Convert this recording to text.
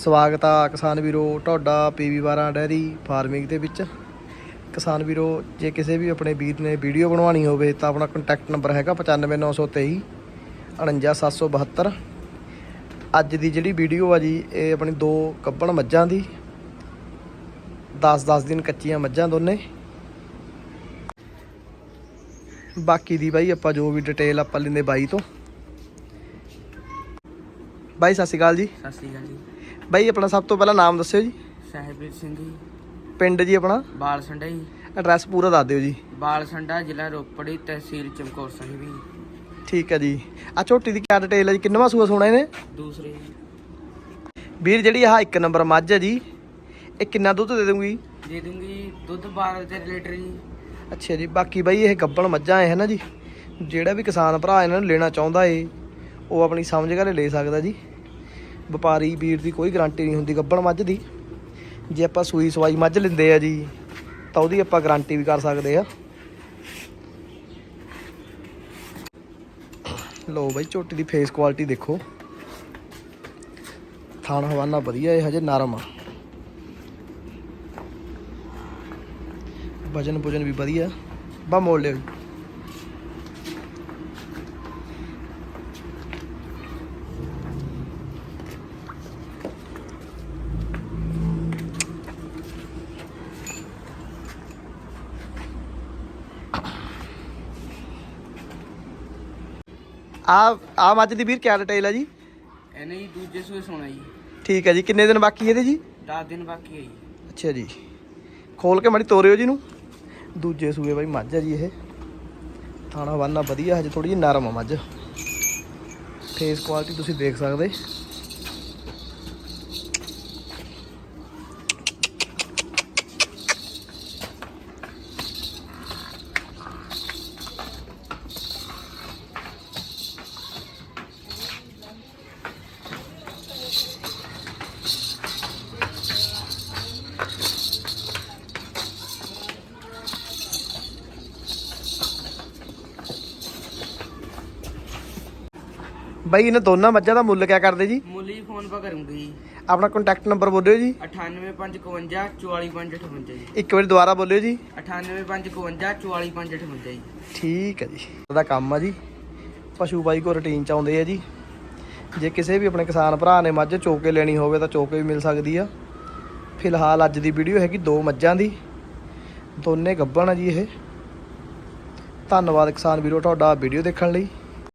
ਸਵਾਗਤ ਆ ਕਿਸਾਨ ਵੀਰੋ ਤੁਹਾਡਾ ਪੀਵੀ 12 ਡੈਰੀ ਫਾਰਮਿੰਗ ਦੇ ਵਿੱਚ। ਕਿਸਾਨ ਵੀਰੋ, ਜੇ ਕਿਸੇ ਵੀ ਆਪਣੇ ਵੀਰ ਨੇ ਵੀਡੀਓ ਬਣਵਾਉਣੀ ਹੋਵੇ ਤਾਂ ਆਪਣਾ ਕੰਟੈਕਟ ਨੰਬਰ ਹੈਗਾ 95923 49772 ਅੱਜ ਦੀ ਜਿਹੜੀ ਵੀਡੀਓ ਆ ਜੀ, ਇਹ ਆਪਣੀ ਦੋ ਕੱਬਣ ਮੱਝਾਂ ਦੀ 10-10 ਦਿਨ ਕੱਚੀਆਂ ਮੱਝਾਂ ਦੋਨੇ। ਬਾਕੀ ਦੀ ਬਾਈ ਆਪਾਂ ਜੋ ਵੀ ਡਿਟੇਲ ਆਪਾਂ ਲੈਂਦੇ ਬਾਈ ਤੋਂ। ਬਾਈ, ਸਤਿ ਸ਼੍ਰੀ ਅਕਾਲ ਜੀ। ਸਤਿ ਸ਼੍ਰੀ ਅਕਾਲ ਜੀ। ਬਾਈ ਆਪਣਾ ਸਭ ਤੋਂ ਪਹਿਲਾਂ ਨਾਮ ਦੱਸਿਓ ਜੀ। ਸਾਹਿਬਪ੍ਰੀਤ ਸਿੰਘ ਜੀ। ਪਿੰਡ ਜੀ ਆਪਣਾ? ਬਾਲ ਸੰਡਾ ਜੀ। ਐਡਰੈਸ ਪੂਰਾ ਦੱਸ ਦਿਓ ਜੀ। ਬਾਲ ਸੰਡਾ ਜ਼ਿਲ੍ਹਾ ਰੋਪੜੀ ਤਹਿਸੀਲ ਚਮਕੌਰ ਸਾਹਿਬ ਜੀ। ਠੀਕ ਹੈ ਜੀ। ਆ ਝੋਟੀ ਦੀ ਕਿਆ ਡਿਟੇਲ ਹੈ ਜੀ? ਕਿੰਨਵਾਂ ਸੂਆ ਸੋਣਾ ਇਹਨੇ? ਦੂਸਰੇ ਜੀ। ਵੀਰ ਜਿਹੜੀ ਆਹ ਇੱਕ ਨੰਬਰ ਮੱਝ ਹੈ ਜੀ ਇਹ ਕਿੰਨਾ ਦੁੱਧ ਦੇ ਦੂੰਗੀ ਦੇ ਦੂੰਗੀ ਦੁੱਧ 12 ਤੇ ਲੀਟਰ ਜੀ। ਅੱਛਾ ਜੀ ਬਾਕੀ ਬਾਈ ਇਹ ਗੱਬਣ ਮੱਝਾਂ ਹੈ ਨਾ ਜੀ? ਜਿਹੜਾ ਵੀ ਕਿਸਾਨ ਭਰਾ ਇਹਨਾਂ ਨੂੰ ਲੈਣਾ ਚਾਹੁੰਦਾ ਏ ਉਹ ਆਪਣੀ ਸਮਝ ਘਰੇ ਲੈ ਸਕਦਾ ਜੀ। ਵਪਾਰੀ ਵੀਰ ਦੀ ਕੋਈ ਗਾਰੰਟੀ ਨਹੀਂ ਹੁੰਦੀ ਗੱਬਣ ਮੱਝ ਦੀ। ਜੇ ਆਪਾਂ ਸੂਈ ਸਵਾਈ ਮੱਝ ਲੈਂਦੇ ਆ ਜੀ, ਤਾਂ ਉਹਦੀ ਆਪਾਂ ਗਾਰੰਟੀ ਵੀ ਕਰ ਸਕਦੇ ਆ। ਲੋ ਬਾਈ, ਝੋਟੀ ਦੀ ਫੇਸ ਕੁਆਲਿਟੀ ਦੇਖੋ। ਥਾਣ ਹਵਾਨਾ ਵਧੀਆ ਇਹ ਹਜੇ ਨਰਮ ਆ। ਵਜਨ ਭੋਜਨ ਵੀ ਵਧੀਆ। ਬਾ ਮੋੜ ਲਿਓ ਆ ਆ ਮੱਝ ਦੀ ਵੀਰ ਕਿਆ ਡਿਟੇਲ ਹੈ ਜੀ? ਇਹਨੇ ਜੀ ਦੂਜੇ ਸੂਏ ਸੋਣਾ ਜੀ। ਠੀਕ ਹੈ ਜੀ ਕਿੰਨੇ ਦਿਨ ਬਾਕੀ ਇਹਦੇ ਜੀ? 10 ਦਿਨ ਬਾਕੀ ਹੈ ਜੀ। ਅੱਛਾ ਜੀ। ਖੋਲ ਕੇ ਮੜੀ ਤੋਰਿਓ ਜੀ ਨੂੰ ਦੂਜੇ ਸੂਏ ਬਾਈ ਮੱਝ ਹੈ ਜੀ ਇਹ। ਥਾਣਾ ਵਾਨਾ ਵਧੀਆ ਹਜੇ ਥੋੜੀ ਜਿਹੀ ਨਰਮ ਆ ਮੱਝ। ਫੇਸ ਕੁਆਲਿਟੀ ਤੁਸੀਂ ਦੇਖ ਸਕਦੇ। ਬਾਈ ਇਹਨਾਂ ਦੋਨਾਂ ਮੱਝਾਂ ਦਾ ਮੁੱਲ ਕਿਆ ਕਰਦੇ ਜੀ? ਮੁੱਲ ਜੀ ਫੋਨ ਪਾ ਕਰੂੰਗੀ ਜੀ। ਆਪਣਾ ਕੰਟੈਕਟ ਨੰਬਰ ਬੋਲਿਓ ਜੀ। 98552 44558 ਜੀ। ਇੱਕ ਵਾਰੀ ਦੁਬਾਰਾ ਬੋਲਿਓ ਜੀ। 98552 44558 ਜੀ। ਠੀਕ ਹੈ ਜੀ। ਉਹਦਾ ਕੰਮ ਆ ਜੀ। ਪਸ਼ੂ ਬਾਈ ਕੋ ਰੁਟੀਨ ਚ ਆਉਂਦੇ ਆ ਜੀ। ਜੇ ਕਿਸੇ ਵੀ ਆਪਣੇ ਕਿਸਾਨ ਭਰਾ ਨੇ ਮੱਝ ਚੋਕੇ ਲੈਣੀ ਹੋਵੇ ਤਾਂ ਚੋਕੇ ਵੀ ਮਿਲ ਸਕਦੀ ਆ। ਫਿਲਹਾਲ ਅੱਜ ਦੀ ਵੀਡੀਓ ਹੈਗੀ ਦੋ ਮੱਝਾਂ ਦੀ। ਦੋਨੇ ਗੱਭਣ ਆ ਜੀ ਇਹ। ਧੰਨਵਾਦ ਕਿਸਾਨ ਵੀਰੋ ਤੁਹਾਡਾ ਵੀਡੀਓ ਦੇਖਣ ਲਈ।